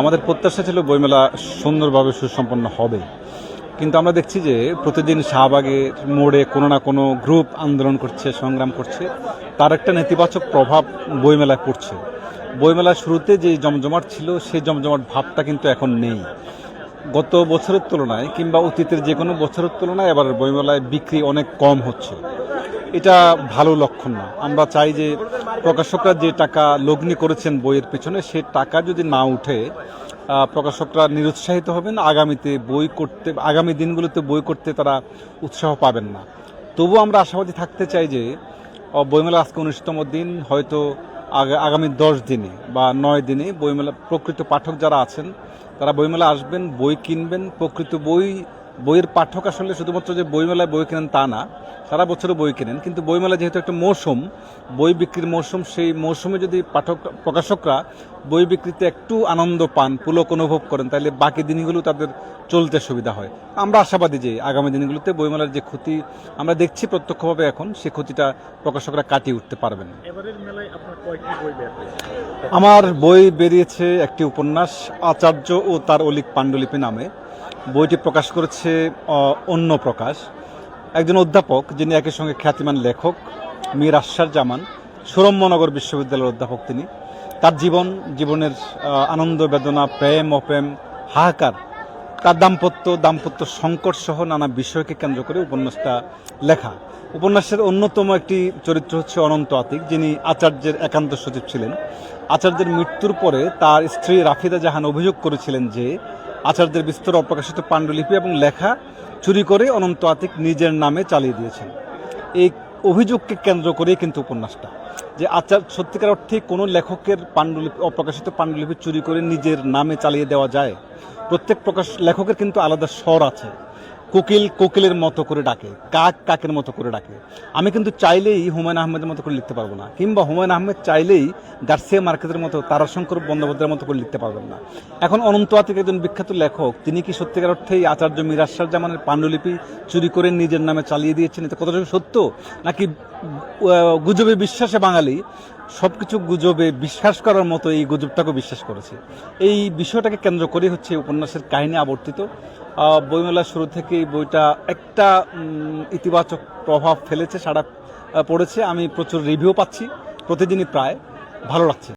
আমাদের প্রত্যাশা ছিল বইমেলা সুন্দরভাবে সুসম্পন্ন হবে। কিন্তু আমরা দেখছি যে প্রতিদিন শাহবাগের মোড়ে কোনো না কোনো গ্রুপ আন্দোলন করছে, সংগ্রাম করছে। তার একটা নেতিবাচক প্রভাব বইমেলায় পড়ছে। বইমেলার শুরুতে যে জমজমাট ছিল সেই জমজমাট ভাবটা কিন্তু এখন নেই। গত বছরের তুলনায় কিংবা অতীতের যে কোনো বছরের তুলনায় এবার বইমেলায় বিক্রি অনেক কম হচ্ছে। এটা ভালো লক্ষণ না। আমরা চাই যে প্রকাশকরা যে টাকা লগ্নি করেছেন বইয়ের পেছনে, সে টাকা যদি না উঠে প্রকাশকরা নিরুৎসাহিত হবেন, আগামীতে বই করতে, আগামী দিনগুলোতে বই করতে তারা উৎসাহ পাবেন না। তবুও আমরা আশাবাদী থাকতে চাই যে বইমেলা আজকে উনিশতম দিন, হয়তো আগা- আগামী দশ দিনে বা নয় দিনে বইমেলা, প্রকৃত পাঠক যারা আছেন, তারা বইমেলা আসবেন, বই কিনবেন, প্রকৃত বই বইয়ের পাঠক আসলে শুধুমাত্র যে বইমেলায় বই কেনেন তা না সারা বছরও বই কেনেন। কিন্তু বইমেলা যেহেতু একটা মৌসুম বই বিক্রির মৌসুম সেই মৌসুমে যদি পাঠক প্রকাশকরা বই বিক্রিতে একটু আনন্দ পান পুলক অনুভব করেন তাহলে বাকি দিনগুলো তাদের চলতে সুবিধা হয়। আমরা আশাবাদী যে আগামী দিনগুলোতে বইমেলার যে ক্ষতি আমরা দেখছি প্রত্যক্ষভাবে এখন সে ক্ষতিটা প্রকাশকরা কাটিয়ে উঠতে পারবেন। আমার বই বেরিয়েছে একটি উপন্যাস আচার্য ও তার অলিক পাণ্ডুলিপি নামে। বইটি প্রকাশ করেছে অন্য প্রকাশ। একজন অধ্যাপক যিনি একই সঙ্গে খ্যাতিমান লেখক, মীর আশার জামান, সুরম্যনগর বিশ্ববিদ্যালয়ের অধ্যাপক তিনি। তার জীবন, জীবনের আনন্দ, বেদনা, প্রেম, অপ্রেম, হাহাকার, তার দাম্পত্য দাম্পত্য সংকট সহ নানা বিষয়কে কেন্দ্র করে উপন্যাসটা লেখা। উপন্যাসের অন্যতম একটি চরিত্র হচ্ছে অনন্ত আতিক, যিনি আচার্যের একান্ত সচিব ছিলেন। আচার্যের মৃত্যুর পরে তার স্ত্রী রাফিদা জাহান অভিযোগ করেছিলেন যে আচার্যের বিস্তর অপ্রকাশিত পাণ্ডুলিপি এবং লেখা চুরি করে অনন্ত আতিক নিজের নামে চালিয়ে দিয়েছেন। এই অভিযোগকে কেন্দ্র করেই কিন্তু উপন্যাসটা, যে আচার, সত্যিকার অর্থে কোনো লেখকের পাণ্ডুলিপি, অপ্রকাশিত পাণ্ডুলিপি চুরি করে নিজের নামে চালিয়ে দেওয়া যায়। প্রত্যেক প্রকাশ, লেখকের কিন্তু আলাদা স্বর আছে। কোকিল, কোকিলের মতো করে ডাকে, কাক কাকের মতো করে ডাকে। আমি কিন্তু চাইলেই হুমায়ুন আহমেদের মতো করে লিখতে পারব না, কিংবা হুমায়ুন আহমেদ চাইলেই গার্সিয়া মার্কেটের মতো তারাশঙ্কর বন্দ্যোপাধ্যায়ের মতো করে লিখতে পারবেন না। এখন অনন্ত আতিক একজন বিখ্যাত লেখক, তিনি কি সত্যিকার অর্থেই আচার্য মিরাশার জামানের পাণ্ডুলিপি চুরি করে নিজের নামে চালিয়ে দিয়েছেন এটা কতটুকু সত্য? নাকি গুজবে বিশ্বাসে বাঙালি? সবকিছু গুজবে বিশ্বাস করার মতো এই গুজবটাকে বিশ্বাস করেছে। এই বিষয়টাকে কেন্দ্র করে হচ্ছে উপন্যাসের কাহিনী আবর্তিত। বইমেলার শুরু থেকে বইটা একটা ইতিবাচক প্রভাব ফেলেছে সারা পড়েছে। আমি প্রচুর রিভিউ পাচ্ছি, প্রতিদিনই প্রায় ভালো লাগছে।